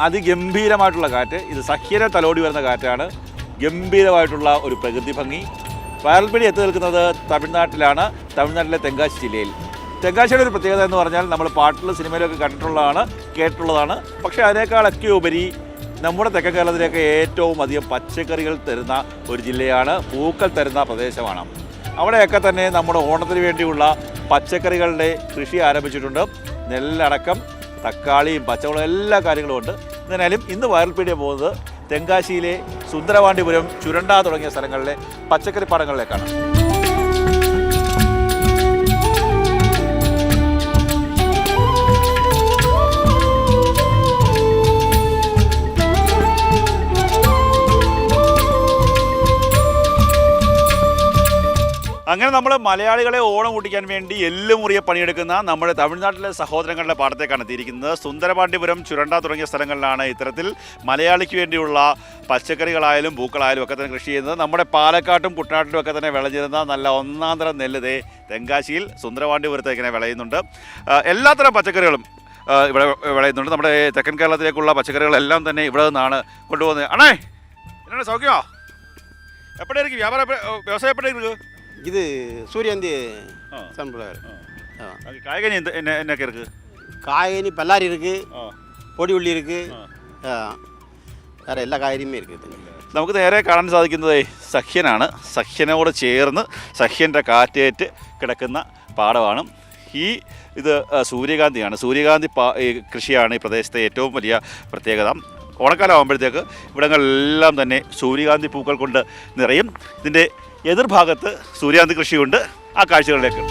അതിഗംഭീരമായിട്ടുള്ള കാറ്റ്. ഇത് സഖ്യരെ തലോടി വരുന്ന കാറ്റാണ്. ഗംഭീരമായിട്ടുള്ള ഒരു പ്രകൃതി ഭംഗി. വയറൽപ്പിടി എത്തി നിൽക്കുന്നത് തമിഴ്നാട്ടിലാണ് തമിഴ്നാട്ടിലെ തെങ്കാശി ജില്ലയിൽ. തെങ്കാശിയുടെ ഒരു പ്രത്യേകത എന്ന് പറഞ്ഞാൽ നമ്മൾ പാട്ടിലും സിനിമയിലൊക്കെ കണ്ടിട്ടുള്ളതാണ് കേട്ടിട്ടുള്ളതാണ്. പക്ഷേ അതിനേക്കാളൊക്കെ ഉപരി നമ്മുടെ തെക്കൻ കേരളത്തിലേക്ക് ഏറ്റവും അധികം പച്ചക്കറികൾ തരുന്ന ഒരു ജില്ലയാണ് പൂക്കൾ തരുന്ന പ്രദേശമാണ്. അവിടെയൊക്കെ തന്നെ നമ്മുടെ ഓണത്തിന് വേണ്ടിയുള്ള പച്ചക്കറികളുടെ കൃഷി ആരംഭിച്ചിട്ടുണ്ട്. നെല്ലടക്കം തക്കാളിയും പച്ചമുളകും എല്ലാ കാര്യങ്ങളും ഉണ്ട്. എന്നാലും ഇന്ന് പീഡിയ പോകുന്നത് തെങ്കാശിയിലെ സുന്ദരവാണ്ടിപുരം ചുരണ്ട തുടങ്ങിയ സ്ഥലങ്ങളിലെ പച്ചക്കറി പാടങ്ങളിലേക്കാണ്. അങ്ങനെ നമ്മൾ മലയാളികളെ ഓണം കൂട്ടിക്കാൻ വേണ്ടി എല്ലുമുറിയെ പണിയെടുക്കുന്ന നമ്മുടെ തമിഴ്നാട്ടിലെ സഹോദരങ്ങളുടെ പാടത്തേക്കാണ് എത്തിയിരിക്കുന്നത്. സുന്ദരപാണ്ഡിപുരം ചുരണ്ട തുടങ്ങിയ സ്ഥലങ്ങളിലാണ് ഇത്തരത്തിൽ മലയാളിക്ക് വേണ്ടിയുള്ള പച്ചക്കറികളായാലും പൂക്കളായാലും ഒക്കെ തന്നെ കൃഷി ചെയ്യുന്നത്. നമ്മുടെ പാലക്കാട്ടും കുട്ടനാട്ടിലും ഒക്കെ തന്നെ വിളഞ്ഞിരുന്ന നല്ല ഒന്നാം നെല്ല് ദേ തെങ്കാശിയിൽ സുന്ദരപാണ്ഡ്യപുരത്ത് ഇങ്ങനെ വിളയുന്നുണ്ട്. എല്ലാത്തരം പച്ചക്കറികളും ഇവിടെ വിളയുന്നുണ്ട്. നമ്മുടെ തെക്കൻ കേരളത്തിലേക്കുള്ള പച്ചക്കറികളെല്ലാം തന്നെ ഇവിടെ നിന്നാണ് കൊണ്ടുപോകുന്നത്. അണേ എന്നാണ് സൗഖ്യമോ? എപ്പോഴായിരിക്കും വ്യാപാരം? വ്യവസായം എപ്പോഴേ ഇരിക്കും இது சூரியந்தி ஆ. சன்ஃப்ளவர் ஆ. அது காய்கறி எந்த என்ன என்னக்கு இருக்கு காய்கனி பல்லாரி இருக்கு ஆ. பொடி உள்ளி இருக்கு ஆ. ஆ. வேற எல்லா காய்கறியுமே இருக்குது നമുക്ക് നേരെ കാണാൻ സാധിക്കുന്നത് സഖ്യനാണ് സഖ്യനോട് ചേർന്ന് സഖ്യൻ്റെ കാറ്റേറ്റ് കിടക്കുന്ന പാടമാണ് ഈ ഇത് ആ, സൂര്യകാന്തിയാണ് സൂര്യകാന്തി പാ ഈ കൃഷിയാണ് ഈ പ്രദേശത്തെ ഏറ്റവും വലിയ പ്രത്യേകത ഓണക്കാലം ആകുമ്പോഴത്തേക്ക് ഇവിടങ്ങളെല്ലാം തന്നെ സൂര്യകാന്തി പൂക്കൾ കൊണ്ട് നിറയും. ഇതിന്റെ എതിർഭാഗത്ത് സൂര്യകാന്തി കൃഷിയുണ്ട്. ആ കാഴ്ചകളിലേക്ക്.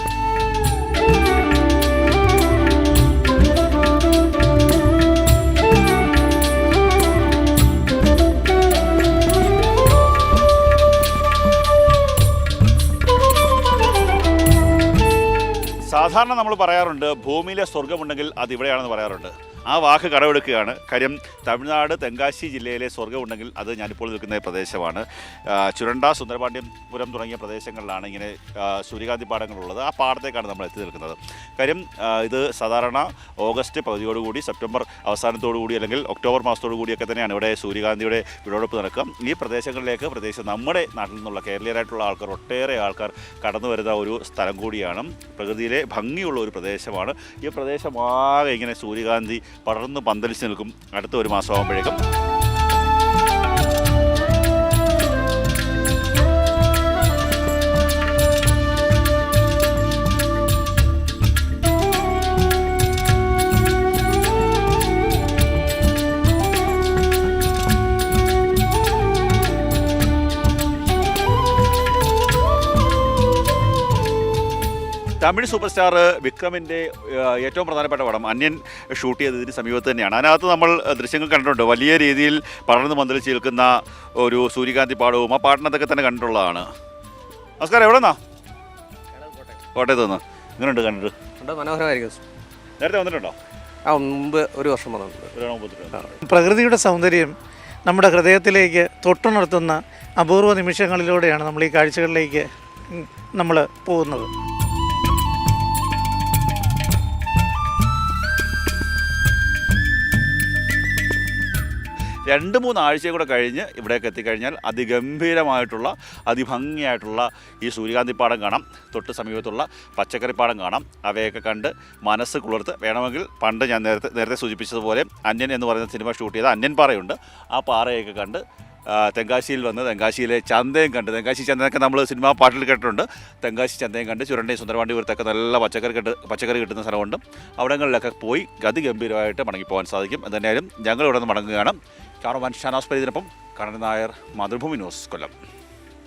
സാധാരണ നമ്മൾ പറയാറുണ്ട് ഭൂമിയിലെ സ്വർഗമുണ്ടെങ്കിൽ അത് ഇവിടെയാണെന്ന് പറയാറുണ്ട്. ആ വാക്ക് കടമെടുക്കുകയാണ്. കാര്യം തമിഴ്നാട് തെങ്കാശി ജില്ലയിലെ സ്വർഗമുണ്ടെങ്കിൽ അത് ഞാനിപ്പോൾ നിൽക്കുന്ന പ്രദേശമാണ്. ചുരണ്ട സുന്ദരപാണ്ഡ്യപുരം തുടങ്ങിയ പ്രദേശങ്ങളിലാണ് ഇങ്ങനെ സൂര്യകാന്തി പാടങ്ങളുള്ളത്. ആ പാടത്തേക്കാണ് നമ്മൾ എത്തി നിൽക്കുന്നത്. കാര്യം ഇത് സാധാരണ ഓഗസ്റ്റ് പകുതിയോടുകൂടി സെപ്റ്റംബർ അവസാനത്തോടുകൂടി അല്ലെങ്കിൽ ഒക്ടോബർ മാസത്തോടു കൂടിയൊക്കെ തന്നെയാണ് ഇവിടെ സൂര്യകാന്തിയുടെ വിളവെടുപ്പ് നടക്കുക. ഈ പ്രദേശങ്ങളിലേക്ക് പ്രത്യേകിച്ച് നമ്മുടെ നാട്ടിൽ നിന്നുള്ള കേരളീയരായിട്ടുള്ള ആൾക്കാർ ഒട്ടേറെ ആൾക്കാർ കടന്നു വരുന്ന ഒരു സ്ഥലം കൂടിയാണ്. പ്രകൃതിയിലെ ഭംഗിയുള്ള ഒരു പ്രദേശമാണ്. ഈ പ്രദേശമാകെ ഇങ്ങനെ സൂര്യകാന്തി പടർന്ന് പന്തലിച്ച് നിൽക്കും. അടുത്ത ഒരു മാസം തമിഴ് സൂപ്പർ സ്റ്റാർ വിക്രമിന്റെ ഏറ്റവും പ്രധാനപ്പെട്ട പടം അന്യൻ ഷൂട്ട് ചെയ്തതിന് സമീപത്ത് തന്നെയാണ്. അതിനകത്ത് നമ്മൾ ദൃശ്യങ്ങൾ കണ്ടിട്ടുണ്ട്. വലിയ രീതിയിൽ പടർന്ന് മന്ത്രിച്ച് നിൽക്കുന്ന ഒരു സൂര്യകാന്തി പാടവും ആ പാട്ടിനകത്തൊക്കെ തന്നെ കണ്ടിട്ടുള്ളതാണ്. നമസ്കാരം എവിടെ നിന്നാ കോട്ടയത്ത് നിന്ന്. എങ്ങനെയുണ്ട് കണ്ടിട്ട്? മനോഹരമായിരിക്കും. നേരത്തെ വന്നിട്ടുണ്ടോ? ആ മുമ്പ് ഒരു വർഷം വന്നിട്ടുണ്ട്. പ്രകൃതിയുടെ സൗന്ദര്യം നമ്മുടെ ഹൃദയത്തിലേക്ക് തൊട്ടുണർത്തുന്ന അപൂർവ നിമിഷങ്ങളിലൂടെയാണ് നമ്മൾ ഈ കാഴ്ചകളിലേക്ക് നമ്മൾ പോകുന്നത്. രണ്ട് മൂന്ന് ആഴ്ചയും കൂടെ കഴിഞ്ഞ് ഇവിടേക്ക് എത്തിക്കഴിഞ്ഞാൽ അതിഗംഭീരമായിട്ടുള്ള അതിഭംഗിയായിട്ടുള്ള ഈ സൂര്യകാന്തിപ്പാടം കാണാം. തൊട്ട് സമീപത്തുള്ള പച്ചക്കറിപ്പാടം കാണാം. അവയൊക്കെ കണ്ട് മനസ്സ് കുളിർത്ത് വേണമെങ്കിൽ പണ്ട് ഞാൻ നേരത്തെ നേരത്തെ സൂചിപ്പിച്ചതുപോലെ അന്യൻ എന്ന് പറയുന്ന സിനിമ ഷൂട്ട് ചെയ്ത അന്യൻ പാറയുണ്ട്. ആ പാറയൊക്കെ കണ്ട് തെങ്കാശിയിൽ വന്ന് തെങ്കാശിയിലെ ചന്തയും കണ്ട് തെങ്കാശി ചന്തയൊക്കെ നമ്മൾ സിനിമാ പാട്ടിൽ കേട്ടിട്ടുണ്ട്. തെങ്കാശി ചന്തയും കണ്ട് ചുരണ്ടയും സുന്ദരവാണ്ടിപുരത്തൊക്കെ നല്ല പച്ചക്കറി കിട്ട് പച്ചക്കറി കിട്ടുന്ന സ്ഥലമുണ്ട്. അവിടങ്ങളിലൊക്കെ പോയി അതിഗംഭീരമായിട്ട് മടങ്ങിപ്പോകാൻ സാധിക്കും. എന്തായാലും ഞങ്ങൾ ഇവിടെ നിന്ന് മടങ്ങുകയാണ്. ക്യാമറമാൻ ഷാനാസ് പരീതിനൊപ്പം കണ്ണൻ നായർ മാതൃഭൂമി ന്യൂസ് കൊല്ലം.